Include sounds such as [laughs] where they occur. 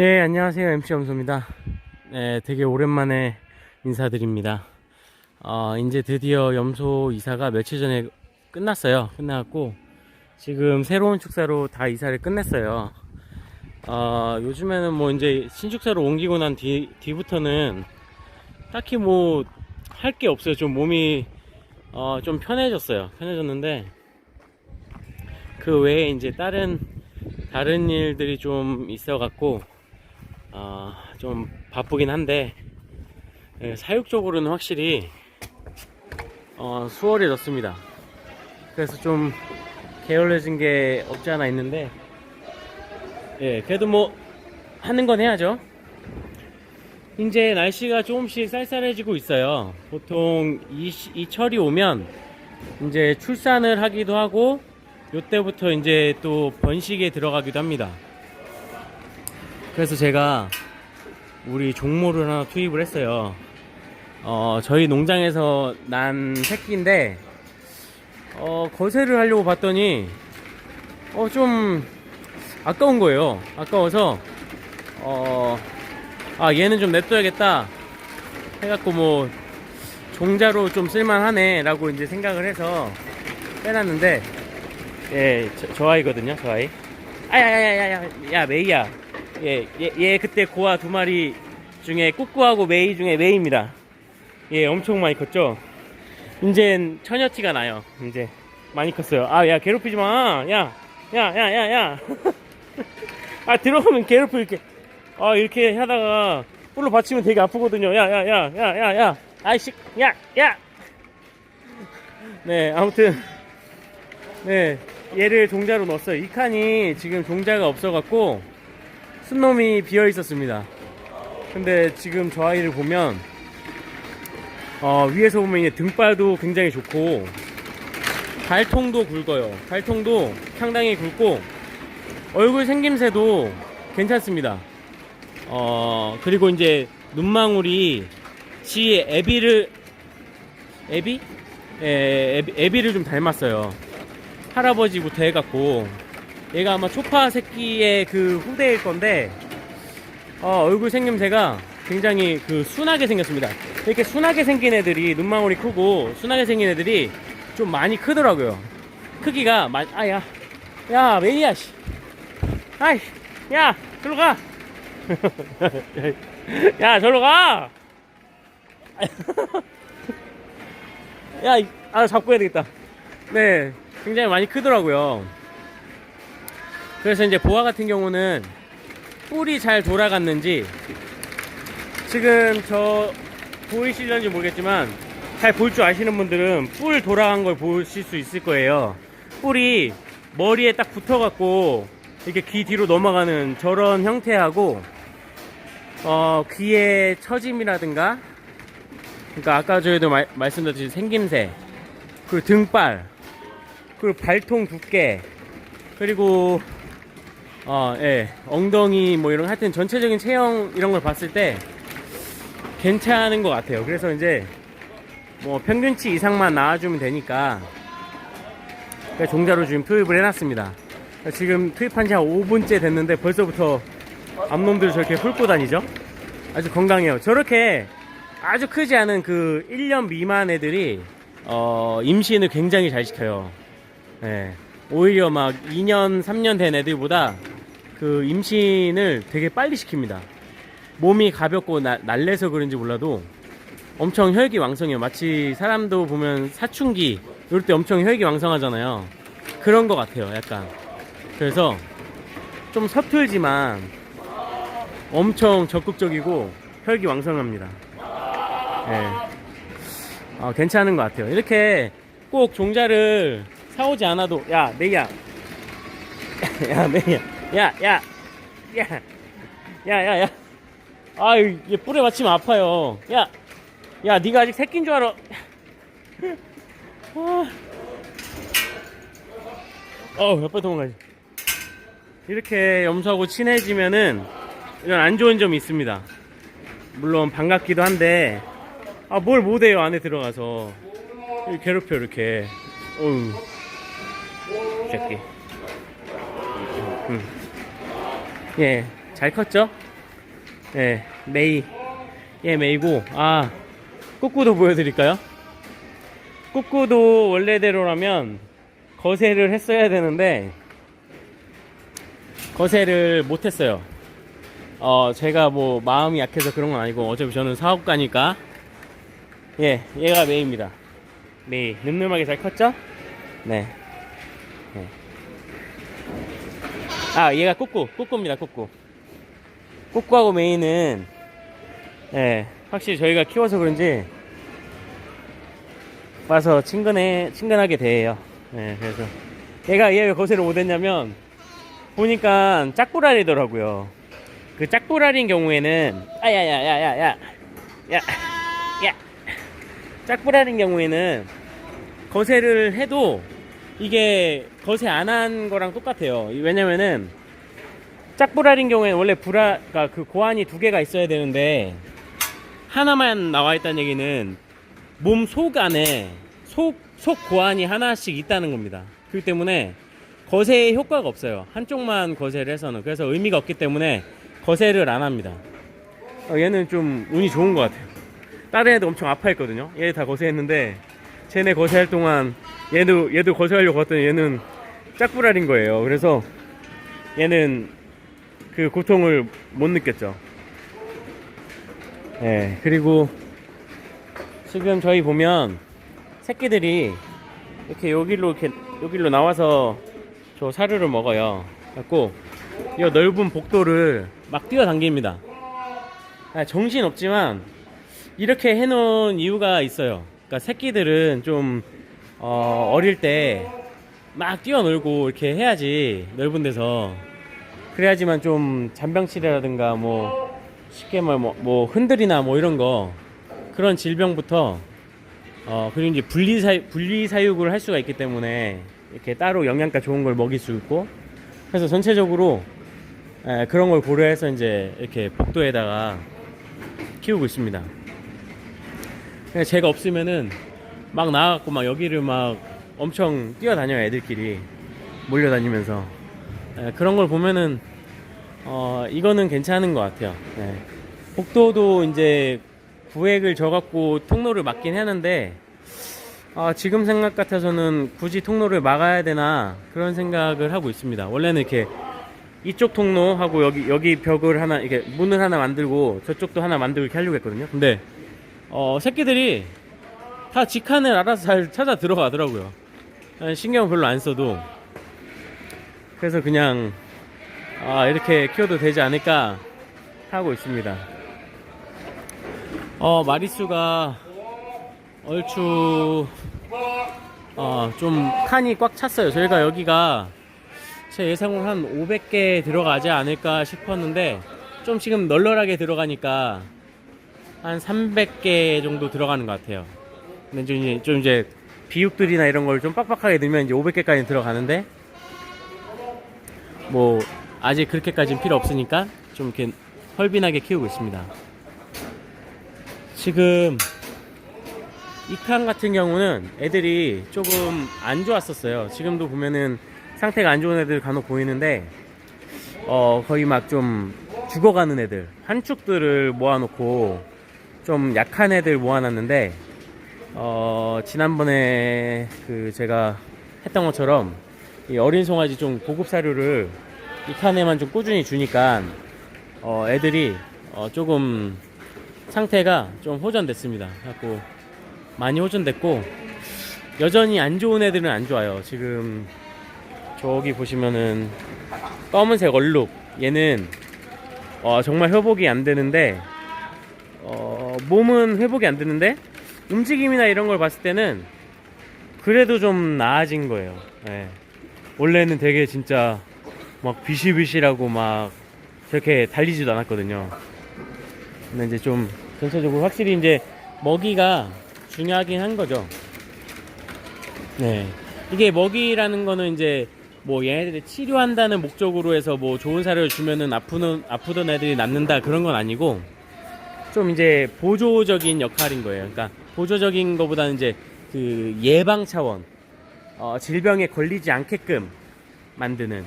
네, 안녕하세요. MC 염소입니다. 네, 되게 오랜만에 인사드립니다. 어, 이제 드디어 염소 이사가 며칠 전에 끝났어요. 끝나갖고, 지금 새로운 축사로 다 이사를 끝냈어요. 어, 요즘에는 뭐 이제 신축사로 옮기고 난 뒤, 뒤부터는 딱히 뭐 할 게 없어요. 좀 몸이, 어, 좀 편해졌어요. 편해졌는데, 그 외에 이제 다른, 다른 일들이 좀 있어 갖고, 어, 좀 바쁘긴 한데 예, 사육적으로는 확실히 어, 수월해졌습니다. 그래서 좀 게을러진 게 없지 않아 있는데 예, 그래도 뭐 하는 건 해야죠. 이제 날씨가 조금씩 쌀쌀해지고 있어요. 보통 이, 시- 이 철이 오면 이제 출산을 하기도 하고 요때부터 이제 또 번식에 들어가기도 합니다. 그래서 제가 우리 종모를 하나 투입을 했어요. 어, 저희 농장에서 난 새끼인데, 어, 거세를 하려고 봤더니, 어, 좀, 아까운 거예요. 아까워서, 어, 아, 얘는 좀 냅둬야겠다. 해갖고 뭐, 종자로 좀 쓸만하네. 라고 이제 생각을 해서 빼놨는데, 예, 저, 저 아이거든요, 저 아이. 아야야야야, 야, 메이야. 예, 얘, 얘 그때 고아 두 마리 중에 꾸꾸하고 메이 중에 메이입니다. 예, 엄청 많이 컸죠? 이젠 처녀티가 나요. 이제 많이 컸어요. 아, 야, 괴롭히지 마. 야, 야, 야, 야, 야. [laughs] 아, 들어오면 괴롭히 이렇게. 아, 이렇게 하다가 뿔로 받치면 되게 아프거든요. 야, 야, 야, 야, 야, 야. 아이씨, 야, 야. 네, 아무튼. 네, 얘를 종자로 넣었어요. 이 칸이 지금 종자가 없어갖고 순놈이 비어 있었습니다. 근데 지금 저 아이를 보면 어, 위에서 보면 이제 등발도 굉장히 좋고 발통도 굵어요. 발통도 상당히 굵고 얼굴 생김새도 괜찮습니다. 어, 그리고 이제 눈망울이 지 애비를 애비? 예, 애비, 애비를 좀 닮았어요. 할아버지부터 해갖고 얘가 아마 초파 새끼의 그 후대일 건데 어, 얼굴 생김새가 굉장히 그 순하게 생겼습니다. 이렇게 순하게 생긴 애들이 눈망울이 크고 순하게 생긴 애들이 좀 많이 크더라고요. 크기가 마, 아야 야 메이야 씨 아이 야 저로 가. [laughs] 야 저로 가. [laughs] 야, 이- 아 잡고 해야 되겠다. 네, 굉장히 많이 크더라고요. 그래서 이제 보아 같은 경우는 뿔이 잘 돌아갔는지 지금 저 보이실런지 모르겠지만 잘 볼 줄 아시는 분들은 뿔 돌아간 걸 보실 수 있을 거예요. 뿔이 머리에 딱 붙어갖고 이렇게 귀 뒤로 넘어가는 저런 형태하고 어, 귀의 처짐이라든가 그러니까 아까 저희도 말, 말씀드렸듯이 생김새 그리고 등발 그리고 발통 두께 그리고 어, 예, 엉덩이 뭐 이런 하여튼 전체적인 체형 이런 걸 봤을 때 괜찮은 것 같아요. 그래서 이제 뭐 평균치 이상만 나와주면 되니까 종자로 지금 투입을 해놨습니다. 지금 투입한 지 한 5분째 됐는데 벌써부터 암놈들 저렇게 훑고 다니죠? 아주 건강해요. 저렇게 아주 크지 않은 그 1년 미만 애들이 어, 임신을 굉장히 잘 시켜요. 예. 오히려 막 2년, 3년 된 애들보다 그 임신을 되게 빨리 시킵니다. 몸이 가볍고 나- 날래서 그런지 몰라도 엄청 혈기 왕성해요. 마치 사람도 보면 사춘기 이럴 때 엄청 혈기 왕성하잖아요. 그런 것 같아요. 약간. 그래서 좀 서툴지만 엄청 적극적이고 혈기 왕성합니다. 예. 어, 괜찮은 것 같아요. 이렇게 꼭 종자를 사오지 않아도 야 메이야 [laughs] 야 메이야 야야야야야 야. 야, 야, 야. 아유 얘 뿔에 맞히면 아파요. 야 야 네가 아직 새끼인 줄 알아. 아. 어우 몇번 도망가지. 이렇게 염소하고 친해지면은 이런 안 좋은 점이 있습니다. 물론 반갑기도 한데 아 뭘 못해요 안에 들어가서. 괴롭혀 이렇게. 어우. 새끼. 음. 예, 잘 컸죠? 예, 메이. 얘 메이고, 아, 꾸꾸도 보여드릴까요? 꾸꾸도 원래대로라면 거세를 했어야 되는데, 거세를 못했어요. 어, 제가 뭐 마음이 약해서 그런 건 아니고, 어차피 저는 사업가니까, 예, 얘가 메이입니다. 메이. 늠름하게 잘 컸죠? 네. 네. 아, 얘가 꾸꾸. 꾸꾸입니다, 꾸꾸. 꾸꾸하고 메이는, 예, 확실히 저희가 키워서 그런지, 와서 친근해, 친근하게 대해요. 예, 그래서. 얘가 얘 왜 거세를 못했냐면, 보니까 짝불알이더라고요. 그 짝불알인 경우에는, 아, 야, 야, 야, 야, 야, 야, 야. 짝불알인 경우에는, 거세를 해도, 이게 거세 안 한 거랑 똑같아요. 왜냐면은, 짝불알인 경우에는 원래 불알, 그러니까 그 고환이 두 개가 있어야 되는데 하나만 나와 있다는 얘기는 몸 속 안에 속, 속 고환이 하나씩 있다는 겁니다. 그렇기 때문에 거세의 효과가 없어요. 한쪽만 거세를 해서는. 그래서 의미가 없기 때문에 거세를 안 합니다. 어, 얘는 좀 운이 좋은 것 같아요. 다른 애도 엄청 아파했거든요. 얘 다 거세했는데 쟤네 거세할 동안 얘도 얘도 거세하려고 갔더니 얘는 짝불알인 거예요. 그래서 얘는 그 고통을 못 느꼈죠. 예, 그리고 지금 저희 보면 새끼들이 이렇게 여기로 이렇게 여기로 나와서 저 사료를 먹어요. 갖고 이 넓은 복도를 막 뛰어당깁니다. 아, 정신 없지만 이렇게 해놓은 이유가 있어요. 그러니까 새끼들은 좀 어, 어릴 때 막 뛰어놀고 이렇게 해야지 넓은 데서 그래야지만 좀 잔병치레라든가 뭐 쉽게 말 뭐, 뭐 흔들이나 뭐 이런 거 그런 질병부터 어 그리고 이제 분리 사 분리 사육을 할 수가 있기 때문에 이렇게 따로 영양가 좋은 걸 먹일 수 있고 그래서 전체적으로 에, 그런 걸 고려해서 이제 이렇게 복도에다가 키우고 있습니다. 그냥 제가 없으면은 막 나가고 막 여기를 막 엄청 뛰어다녀요 애들끼리 몰려다니면서 에, 그런 걸 보면은 어 이거는 괜찮은 것 같아요. 네. 복도도 이제 구획을 져갖고 통로를 막긴 하는데 아, 지금 생각 같아서는 굳이 통로를 막아야 되나 그런 생각을 하고 있습니다. 원래는 이렇게 이쪽 통로하고 여기 여기 벽을 하나 이렇게 문을 하나 만들고 저쪽도 하나 만들고 이렇게 하려고 했거든요. 근데 어 새끼들이 다 직한을 알아서 잘 찾아 들어가더라고요. 아, 신경 별로 안 써도 그래서 그냥 아, 이렇게 키워도 되지 않을까 하고 있습니다. 어, 마리수가 얼추 어, 좀 칸이 꽉 찼어요. 저희가 여기가 제 예상으로 한 500개 들어가지 않을까 싶었는데 좀 지금 널널하게 들어가니까 한 300개 정도 들어가는 것 같아요. 근데 좀 이제, 좀 이제 비육들이나 이런 걸 좀 빡빡하게 넣으면 이제 500개까지 들어가는데 뭐 아직 그렇게까지는 필요 없으니까 좀 이렇게 헐빈하게 키우고 있습니다. 지금 이 칸 같은 경우는 애들이 조금 안 좋았었어요. 지금도 보면은 상태가 안 좋은 애들 간혹 보이는데 어 거의 막 좀 죽어가는 애들 한축들을 모아놓고 좀 약한 애들 모아놨는데 어 지난번에 그 제가 했던 것처럼 이 어린 송아지 좀 고급 사료를 이 칸에만 좀 꾸준히 주니까 어 애들이 어 조금 상태가 좀 호전됐습니다. 갖고 많이 호전됐고 여전히 안 좋은 애들은 안 좋아요. 지금 저기 보시면은 검은색 얼룩 얘는 어, 정말 회복이 안 되는데 어, 몸은 회복이 안 되는데 움직임이나 이런 걸 봤을 때는 그래도 좀 나아진 거예요. 예. 원래는 되게 진짜 막 비실비실하고 막 저렇게 달리지도 않았거든요. 근데 이제 좀 전체적으로 확실히 이제 먹이가 중요하긴 한 거죠. 네. 이게 먹이라는 거는 이제 뭐 얘네들이 치료한다는 목적으로 해서 뭐 좋은 사료를 주면은 아프는 아프던 애들이 낫는다 그런 건 아니고 좀 이제 보조적인 역할인 거예요. 그러니까 보조적인 것보다는 이제 그 예방 차원 어, 질병에 걸리지 않게끔 만드는